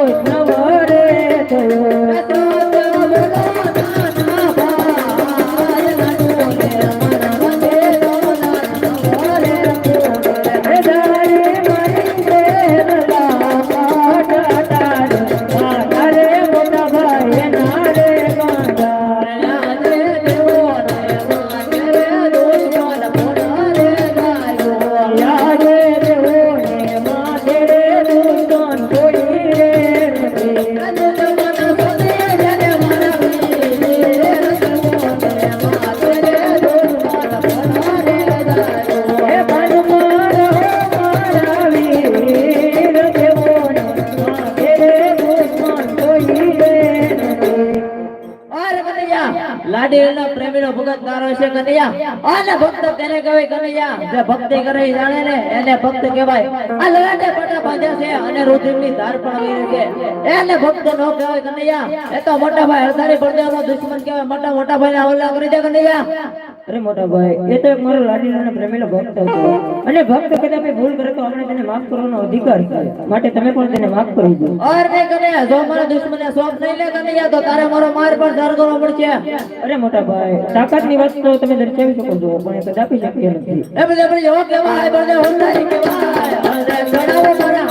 Oh, લાડીના પ્રેમીનો ભગત તારો છે કનૈયા. અને ભક્ત તેને કહેવાય કનૈયા. જે ભક્તિ કરે જાણે ને, એને ભક્ત કહેવાય. આ લલાટે પટા બાંધ્યા છે અને રુધિરની ધાર પણ આવી છે. એને ભક્ત નો કહેવાય કનૈયા. એ તો મોટા ભાઈ હરદારી પડદેવનો દુશ્મન કહેવાય. મોટા મોટા ભાઈને હવલા કરી દે કનૈયા. અરે મોટા ભાઈ એ તો એક મારો લાડીલો અને પ્રેમીલો ભક્ત હતો. અને ભક્ત કદાચ ભૂલ કરે તો આપણે તેને માફ કરવાનો અધિકાર છે. માટે તમે પણ તેને માફ કરી દો. ઓર નહીં કનૈયા જો મારા દુશ્મને સોપ નહીં લે કનૈયા તો તારે મારો માર પણ ધાર કરવો પડશે. અરે મોટા ભાઈ તાકાતની વાત તો તમે દર્શાવી શકો છો પણ એ કદાપી શક્ય નથી. એ બધા બધે બધે હો કહેવાય બધે હોતારી કહેવાય. અરે ચડાવો મારા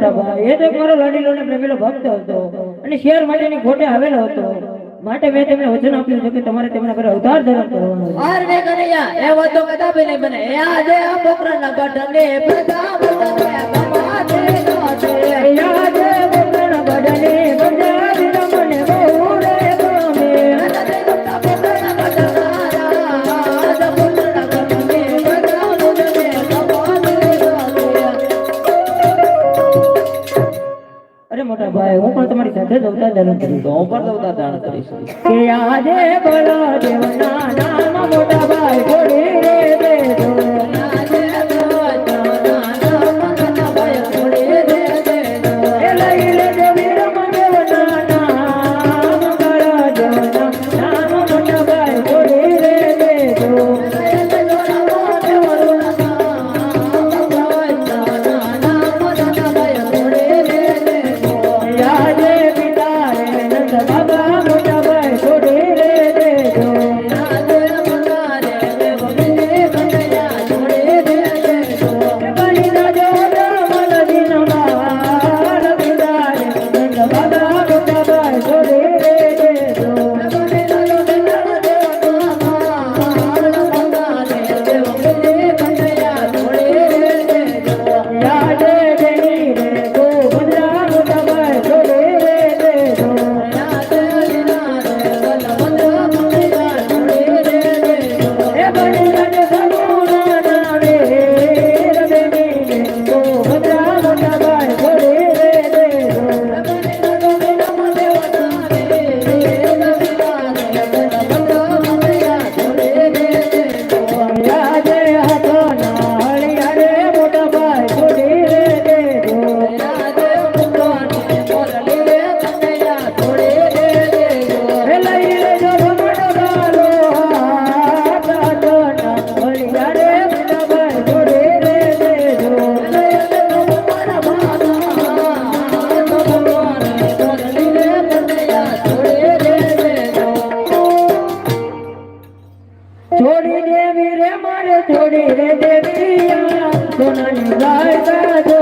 મોટા ભાઈ એ તો એક મારો લાડીલો અને પ્રેમીલો ભક્ત હતો. અને શેર માટેની ખોટે આવેલો હતો. માટે મેં તેમને વચન આપ્યું છે કે તમારે તેમના પર અવતાર ધારણ કરવાનો. હાર ને કનૈયા એવો તો કદાપી નહીં બને. એ આજે આ પોકરાના પ્રતાપ કમાતે. ધારણ કરીશ કે આજે બોલો દેવના નામ મોટા ભાઈ બોલે right back.